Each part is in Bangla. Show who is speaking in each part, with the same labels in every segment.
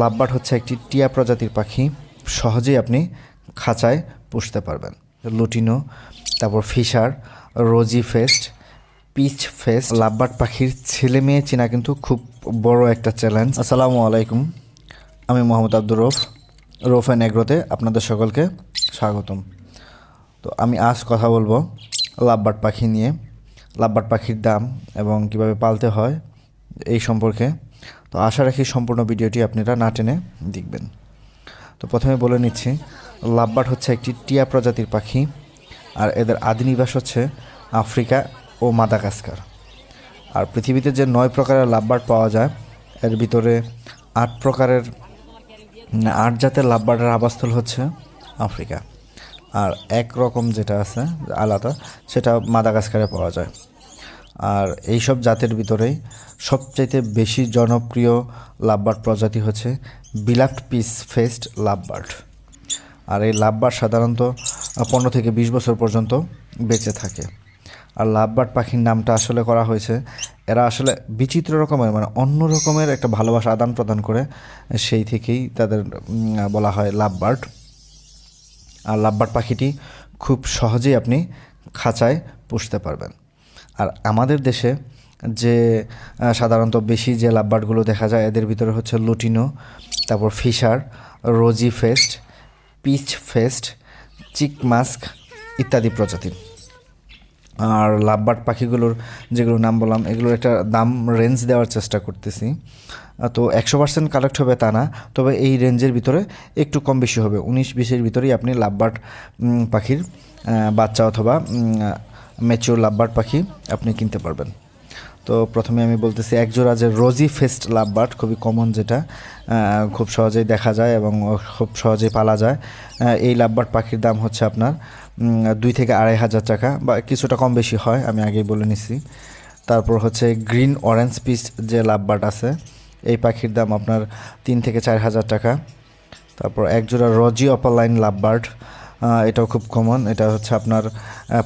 Speaker 1: লাভবার্ড হচ্ছে একটি টিয়া প্রজাতির পাখি। সহজেই আপনি খাঁচায় পুষতে পারবেন। লুটিনো, তারপর Fischer, rosy faced, peach faced. Lovebird পাখির ছেলে মেয়ে চেনা কিন্তু খুব বড় একটা চ্যালেঞ্জ আসসালামু আলাইকুম। আমি মোহাম্মদ আব্দুর রফ রফ অ্যান্ড এগ্রোতে আপনাদের সকলকে স্বাগতম। তো আমি আজ কথা বলব লাভবার্ড পাখি নিয়ে লাভবার্ড পাখির দাম এবং কীভাবে পালতে হয় এই সম্পর্কে। তো আশা রাখি সম্পূর্ণ ভিডিওটি আপনারা না টেনে দেখবেন। তো প্রথমে বলে নিচ্ছি, লাভবার্ড হচ্ছে একটি টিয়া প্রজাতির পাখি আর এদের আদি নিবাস হচ্ছে আফ্রিকা ও মাদাগাস্কার। আর পৃথিবীতে যে নয় প্রকারের লাভবার্ড পাওয়া যায়, এর ভিতরে আট প্রকারের আট জাতের লাভবার্ডের আবাসস্থল হচ্ছে আফ্রিকা। আর এক রকম যেটা আছে, আলাদা, সেটা মাদাগাস্কারে পাওয়া যায়। আর এইসব জাতের ভিতরেই সবচাইতে বেশি জনপ্রিয় লাভবার্ড প্রজাতি হচ্ছে বিলাফট পিস ফেস্ট লাভবার্ড। আর এই লাভবার্ড সাধারণত পনেরো থেকে বিশ বছর পর্যন্ত বেঁচে থাকে। আর লাভবার্ড পাখির নামটা আসলে করা হয়েছে, এরা আসলে বিচিত্র রকমের মানে অন্য রকমের একটা ভালোবাসা আদান প্রদান করে সেই থেকেই তাদের বলা হয় লাভবার্ড। আর লাভবার্ড পাখিটি খুব সহজেই আপনি খাঁচায় পুষতে পারবেন। আর আমাদের দেশে যে সাধারণত বেশি যে লাভবার্ডগুলো দেখা যায়, এদের ভিতরে হচ্ছে লুটিনো, তারপর Fischer, rosy faced, peach faced, chick mask ইত্যাদি প্রজাতির আর লাভবার্ড পাখিগুলোর যেগুলো নাম বললাম, এগুলোর একটা দাম রেঞ্জ দেওয়ার চেষ্টা করতেছি। তো একশো পার্সেন্ট কালেক্ট হবে তা না, তবে এই রেঞ্জের ভিতরে একটু কম বেশি হবে। উনিশ বিশের ভিতরেই আপনি লাভবার্ড পাখির বাচ্চা অথবা ম্যাচিওর লাভবার্ড পাখি আপনি কিনতে পারবেন। তো প্রথমে আমি বলতেছি একজোড়া যে রোজি ফেস্ট লাভবার্ড খুবই কমন যেটা খুব সহজেই দেখা যায় এবং খুব সহজেই পালা যায়। এই লাভবার্ড পাখির দাম হচ্ছে আপনার দুই থেকে আড়াই হাজার টাকা বা কিছুটা কম বেশি হয় আমি আগেই বলে নিছি। তারপর হচ্ছে গ্রিন অরেঞ্জ পিস যে লাভবার্ড আছে এই পাখির দাম আপনার তিন থেকে চার হাজার টাকা। তারপর একজোড়া রজি অপারলাইন লাভবার্ড আহ, এটাও খুব কমন এটা হচ্ছে আপনার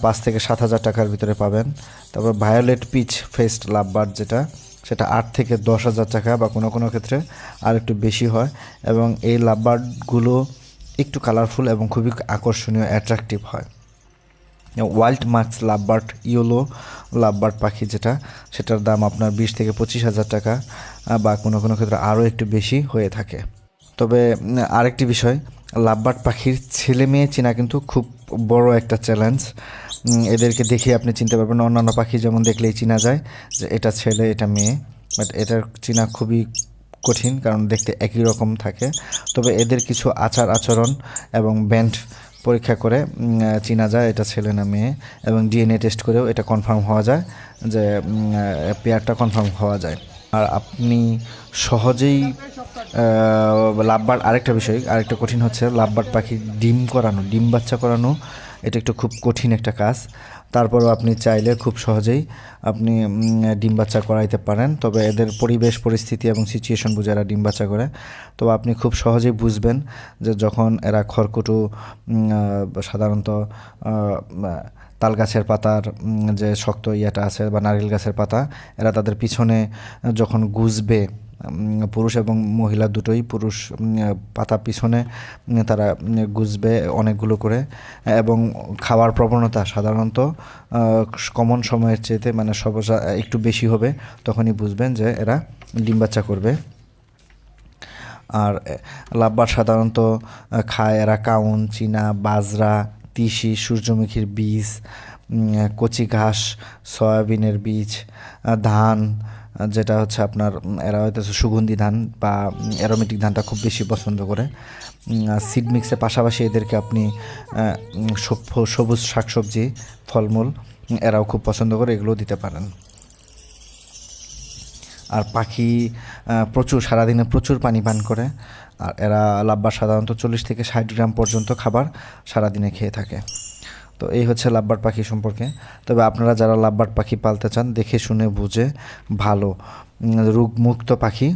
Speaker 1: পাঁচ থেকে সাত হাজার টাকার ভিতরে পাবেন। তারপর ভায়োলেট পিচ ফেস্ট লাভবার্ড যেটা, সেটা আট থেকে দশ হাজার টাকা বা কোনো কোনো ক্ষেত্রে আর একটু বেশি হয়। এবং এই লাভবার্ডগুলো একটু কালারফুল এবং খুবই আকর্ষণীয় অ্যাট্রাকটিভ হয়। Wild marks lovebird yellow lovebird পাখি যেটা, সেটার দাম আপনার বিশ থেকে পঁচিশ হাজার টাকা বা কোনো কোনো ক্ষেত্রে আরও একটু বেশি হয়ে থাকে। তবে আরেকটি বিষয় লাভবার্ড পাখির ছেলে মেয়ে চেনা কিন্তু খুব বড় একটা চ্যালেঞ্জ এদেরকে দেখে আপনি চিনতে পারবেন, অন্যান্য পাখি যেমন দেখলেই চেনা যায় যে এটা ছেলে, এটা মেয়ে। বাট এটার চেনা খুবই কঠিন কারণ দেখতে একই রকম থাকে। তবে এদের কিছু আচার আচরণ এবং ব্যান্ড পরীক্ষা করে চেনা যায় এটা ছেলে না মেয়ে এবং ডিএনএ টেস্ট করেও এটা কনফার্ম হওয়া যায় যে পেয়ারটা কনফার্ম হওয়া যায়। আর আপনি সহজেই লাভবার আরেকটা বিষয়, আরেকটা কঠিন হচ্ছে লাভবার পাখি ডিম করানো, ডিম বাচ্চা করানো। এটা একটু খুব কঠিন একটা কাজ। তারপরেও আপনি চাইলে খুব সহজেই আপনি ডিম বাচ্চা করাইতে পারেন। তবে এদের পরিবেশ, পরিস্থিতি এবং সিচুয়েশন বুঝে এরা ডিম বাচ্চা করে। তো আপনি খুব সহজেই বুঝবেন যে যখন এরা খড়কুটো সাধারণত তাল গাছের পাতার যে শক্ত ইয়েটা আছে বা নারকেল গাছের পাতা, এরা তাদের পিছনে যখন গুজবে পুরুষ এবং মহিলা দুটোই পুরুষ পাতা পিছনে তারা গুজবে অনেকগুলো করে। এবং খাওয়ার প্রবণতা সাধারণত কমন সময়ের চেয়েতে মানে সবসা একটু বেশি হবে, তখনই বুঝবেন যে এরা ডিম বাচ্চা করবে। আর লাভবার সাধারণত খায় এরা কাউন, চীনা, বাজরা তিসি, সূর্যমুখীর বীজ কচি ঘাস, সয়াবিনের বীজ ধান যেটা হচ্ছে আপনার এরা হয়তো সুগন্ধি ধান বা অ্যারোমেটিক ধানটা খুব বেশি পছন্দ করে। সিড মিক্সের পাশাপাশি এদেরকে আপনি সবুজ শাকসবজি, ফলমূল এরাও খুব পছন্দ করে এগুলো দিতে পারেন। আর পাখি প্রচুর, সারাদিনে প্রচুর পানি পান করে। আর এরা লাভবার সাধারণত চল্লিশ থেকে ষাট গ্রাম পর্যন্ত খাবার সারাদিনে খেয়ে থাকে। তো এই হচ্ছে লাভবার পাখি সম্পর্কে। তবে আপনারা যারা লাভবার পাখি পালতে চান, দেখে শুনে বুঝে ভালো রোগমুক্ত পাখি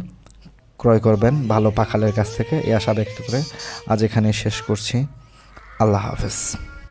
Speaker 1: ক্রয় করবেন ভালো পাখালের কাছ থেকে। এই আশা ব্যক্ত করে আজ এখানে শেষ করছি। আল্লাহ হাফেজ।